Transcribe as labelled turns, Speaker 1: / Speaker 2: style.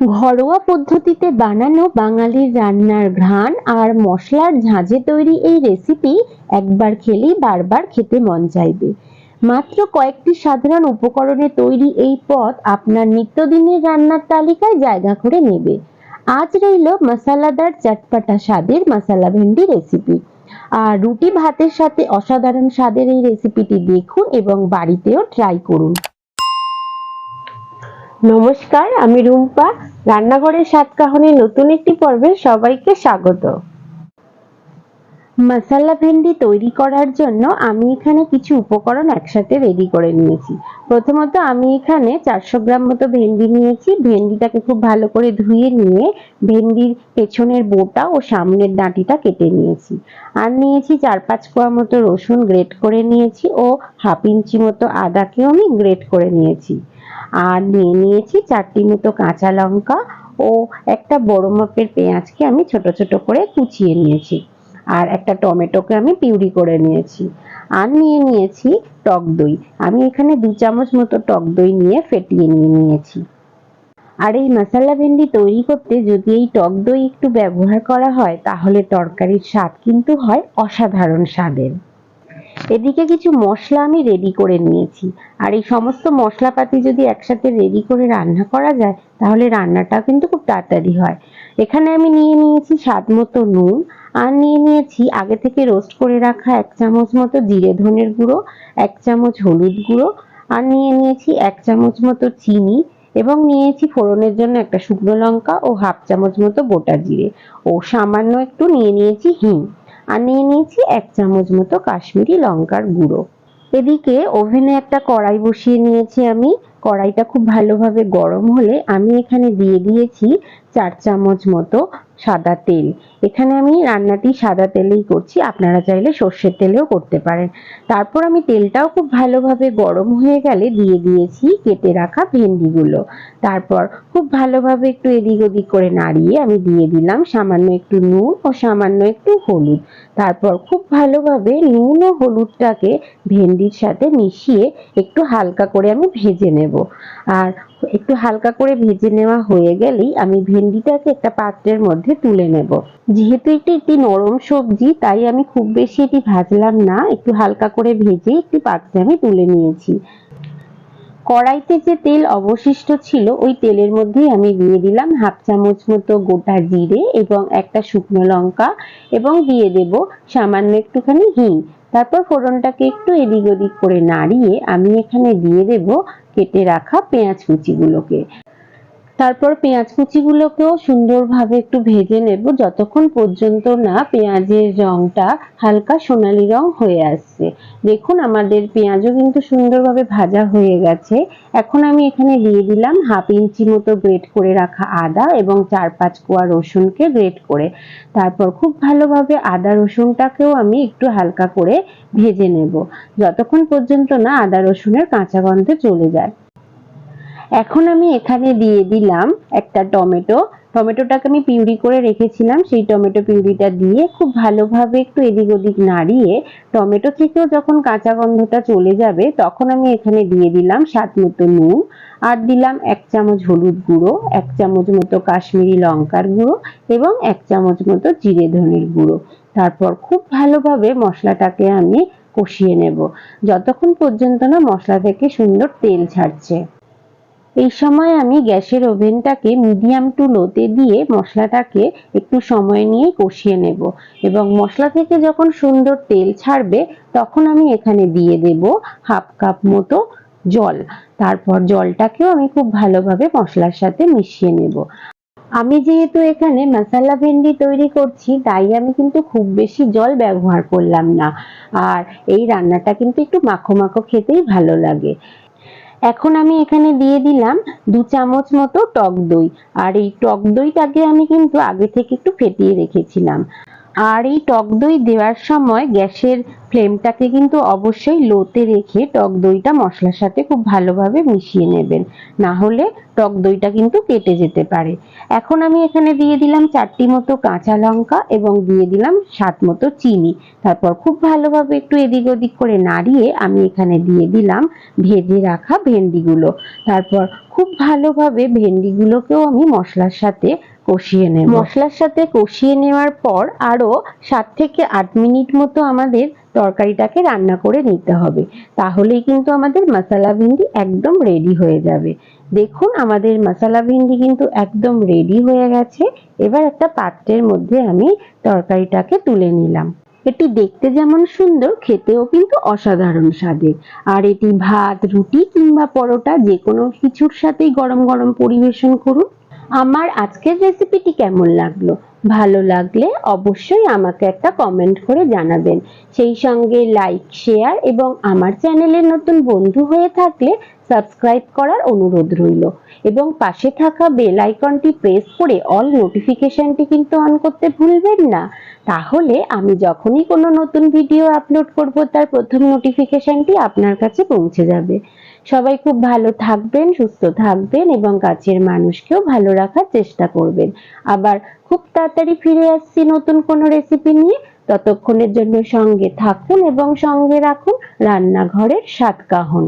Speaker 1: ঘরোয়া পদ্ধতিতে বানানো বাঙালির রান্নার ঘ্রাণ আর মশলার ঝাঁঝে তৈরি এই রেসিপি একবার খেলেই বারবার খেতে মন চাইবে। মাত্র কয়েকটি সাধারণ উপকরণে তৈরি এই পদ আপনার নিত্যদিনের রান্নার তালিকায় জায়গা করে নেবে। আজ রইল মশলাদার চটপটা স্বাদের মশালা ভেন্ডি রেসিপি আর রুটি ভাতের সাথে অসাধারণ স্বাদের এই রেসিপিটি দেখুন এবং বাড়িতেও ট্রাই করুন। নমস্কার, আমি রুম্পা। রান্নাঘরের সাত কাহনের নতুন একটি পর্বে সবাইকে স্বাগত। মশালা ভেন্ডি তৈরি করার জন্য আমি এখানে কিছু উপকরণ একসাথে রেডি করে নিয়েছি। প্রথমত আমি এখানে চারশো গ্রাম মতো ভেন্ডি নিয়েছি। ভেন্ডিটাকে খুব ভালো করে ধুয়ে নিয়ে ভেন্ডির পেছনের বোটা ও সামনের ডাঁটিটা কেটে নিয়েছি। আর নিয়েছি চার পাঁচ কোয়া মতো রসুন গ্রেট করে নিয়েছি ও হাফ ইঞ্চি মতো আদাকেও আমি গ্রেট করে নিয়েছি। আর নিয়ে নিয়েছি চারটি মতো কাঁচা লঙ্কা ও একটা বড় মাপের পেঁয়াজকে আমি ছোট ছোট করে কুচিয়ে নিয়েছি। আর একটা টমেটোকে আমি পিউরি করে নিয়েছি। আর নিয়ে নিয়েছি টক দই। আমি এখানে দু চামচ মতো টক দই নিয়ে ফেটিয়ে নিয়ে নিয়েছি। আর এই মশলা ভেন্ডি তৈরি করতে যদি এই টক দই একটু ব্যবহার করা হয়, তাহলে তরকারির স্বাদ কিন্তু হয় অসাধারণ স্বাদের। এদিকে কিছু মশলা আমি রেডি করে নিয়েছি। আর এই সমস্ত মশলাপাতি যদি একসাথে রেডি করে রান্না করা যায়, তাহলে রান্নাটা কিন্তু খুব তাড়াতাড়ি হয়। এখানে আমি নিয়ে নিয়েছি স্বাদ মতো নুন, আর নিয়ে নিয়েছি আগে থেকে রোস্ট করে রাখা এক চামচ মতো জিরে ধনের গুঁড়ো, এক চামচ হলুদ গুঁড়ো, আর নিয়ে নিয়েছি এক চামচ মতো চিনি, এবং নিয়েছি ফোড়নের জন্য একটা শুকনো লঙ্কা ও হাফ চামচ মতো গোটা জিরে। ও সামান্য একটু নিয়ে নিয়েছি হিং। আর নিয়ে নিয়েছি এক চামচ মতো কাশ্মীরি লঙ্কার গুঁড়ো। এদিকে ওভেনে একটা কড়াই বসিয়ে নিয়েছি আমি। কড়াইটা খুব ভালোভাবে গরম হলে আমি এখানে দিয়ে দিয়েছি চার চামচ মতো সাদা তেল। এখানে আমি রান্নাটি সাদা তেলেই করছি, আপনারা চাইলে সর্ষের তেলেও করতে পারেন। তারপর আমি তেলটাও খুব ভালোভাবে গরম হয়ে গেলে দিয়ে দিয়েছি কেটে রাখা ভেন্ডিগুলো। তারপর খুব ভালোভাবে একটু এদিক ওদিক করে নাড়িয়ে আমি দিয়ে দিলাম সামান্য একটু নুন ও সামান্য একটু হলুদ। তারপর খুব ভালোভাবে নুন ও হলুদটাকে ভেন্ডির সাথে মিশিয়ে একটু হালকা করে আমি ভেজে নেব। আর একটু হালকা করে ভেজে নেওয়া হয়ে গেলেই আমি ভেন্ডিটাকে একটা পাত্রের মধ্যে তুলে নেব। যেহেতু এটি একটি নরম সবজি, তাই আমি খুব বেশি এটি ভাজলাম না। একটু হালকা করে ভেজে একটি পাত্রে আমি তুলে নিয়েছি। কড়াইতে যে তেল অবশিষ্ট ছিল, ওই তেলের মধ্যেই আমি দিয়ে দিলাম হাফ চামচ মতো গোটা জিরে এবং একটা শুকনো লঙ্কা এবং দিয়ে দেব সামান্য একটুখানি হিং। তারপর ফোড়নটাকে একটু এদিক ওদিক করে নাড়িয়ে আমি এখানে দিয়ে দেব কেটে রাখা পেঁয়াজ কুচিগুলোকে। তারপর পেঁয়াজ কুচিগুলোকেও সুন্দরভাবে একটু ভেজে নেব। যতক্ষণ পর্যন্ত না পেঁয়াজের রংটা হালকা সোনালি রং হয়ে আসছে। দেখুন, আমাদের পেঁয়াজও কিন্তু সুন্দরভাবে ভাজা হয়ে গেছে। এখন আমি এখানে দিয়ে দিলাম হাফ ইঞ্চি মতো গ্রেট করে রাখা আদা এবং চার পাঁচ কোয়া রসুনকে গ্রেট করে। তারপর খুব ভালোভাবে আদা রসুনটাকেও আমি একটু হালকা করে ভেজে নেব। যতক্ষণ পর্যন্ত না আদা রসুনের কাঁচা গন্ধ চলে যায়। এখন আমি এখানে দিয়ে দিলাম একটা টমেটো। টমেটোটাকে আমি পিউরি করে রেখেছিলাম, সেই টমেটো পিউরিটা দিয়ে খুব ভালোভাবে একটু এদিক ওদিক নাড়িয়ে টমেটো থেকেও যখন কাঁচা গন্ধটা চলে যাবে, তখন আমি এখানে দিয়ে দিলাম স্বাদ মতো নুন আর দিলাম এক চামচ হলুদ গুঁড়ো, এক চামচ মতো কাশ্মীরি লঙ্কার গুঁড়ো এবং এক চামচ মতো জিরে ধনের গুঁড়ো। তারপর খুব ভালোভাবে মশলাটাকে আমি কষিয়ে নেব। যতক্ষণ পর্যন্ত না মশলা থেকে সুন্দর তেল ছাড়ছে। এই সময় আমি গ্যাসের ওভেনটাকে মিডিয়াম টু লোতে দিয়ে মশলাটাকে একটু সময় নিয়ে কষিয়ে নেব এবং মশলা থেকে যখন সুন্দর তেল ছাড়বে, তখন আমি এখানে দিয়ে দেব হাফ কাপ মতো জল। তারপর জলটাকেও আমি খুব ভালোভাবে মশলার সাথে মিশিয়ে নেব। আমি যেহেতু এখানে মশলা ভেন্ডি তৈরি করছি, তাই আমি কিন্তু খুব বেশি জল ব্যবহার করলাম না। আর এই রান্নাটা কিন্তু একটু মাখো মাখো খেতেই ভালো লাগে। এখন আমি এখানে দিয়ে দিলাম দু চামচ মতো টক দই। আর এই টক দইটাকে আমি কিন্তু আগে থেকে একটু ফেটিয়ে রেখেছিলাম। আর এই টক দই দেওয়ার সময় গ্যাসের ফ্লেমটাকে কিন্তু অবশ্যই লোতে রেখে টক দইটা মশলার সাথে খুব ভালোভাবে মিশিয়ে নেবেন। না হলে টক দইটা কিন্তু কেটে যেতে পারে। এখন আমি এখানে দিয়ে দিলাম চারটি মতো কাঁচা লঙ্কা এবং দিয়ে দিলাম সাত মতো চিনি। তারপর খুব ভালোভাবে একটু এদিক ওদিক করে নাড়িয়ে আমি এখানে দিয়ে দিলাম ভেজে রাখা ভেন্ডিগুলো। তারপর খুব ভালোভাবে ভেন্ডিগুলোকেও আমি মশলার সাথে কষিয়ে নেব। মশলার সাথে কষিয়ে নেওয়ার পর আরও সাত থেকে আট মিনিট মতো আমাদের তরকারিটাকে রান্না করে নিতে হবে। তাহলেই কিন্তু আমাদের মশলা ভিন্ডি একদম রেডি হয়ে যাবে। দেখুন, আমাদের মশলা ভিন্ডি কিন্তু একদম রেডি হয়ে গেছে। এবার একটা পাত্রের মধ্যে আমি তরকারিটাকে তুলে নিলাম। এটি দেখতে যেমন সুন্দর, খেতেও কিন্তু অসাধারণ স্বাদের। আর এটি ভাত, রুটি কিংবা পরোটা যে কোনো কিছুর সাথেই গরম গরম পরিবেশন করুন। আমার আজকের রেসিপিটি কেমন লাগল? ভালো লাগলে অবশ্যই আমাকে একটা কমেন্ট করে জানাবেন। সেই সঙ্গে লাইক শেয়ার এবং আমার চ্যানেলের নতুন বন্ধু হয়ে থাকলে সাবস্ক্রাইব করার অনুরোধ রইল। এবং পাশে থাকা বেল আইকনটি প্রেস করে অল নোটিফিকেশনটি কিন্তু অন করতে ভুলবেন না। তাহলে আমি যখনই কোনো নতুন ভিডিও আপলোড করব, তার প্রথম নোটিফিকেশনটি আপনার কাছে পৌঁছে যাবে। সবাই খুব ভালো থাকবেন, সুস্থ থাকবেন এবং কাছের মানুষকেও ভালো রাখার চেষ্টা করবেন। আবার খুব তাড়াতাড়ি ফিরে আসছি নতুন কোনো রেসিপি নিয়ে। ততক্ষণের জন্য সঙ্গে থাকুন এবং সঙ্গে রাখুন রান্নাঘরের স্বাদ কাহন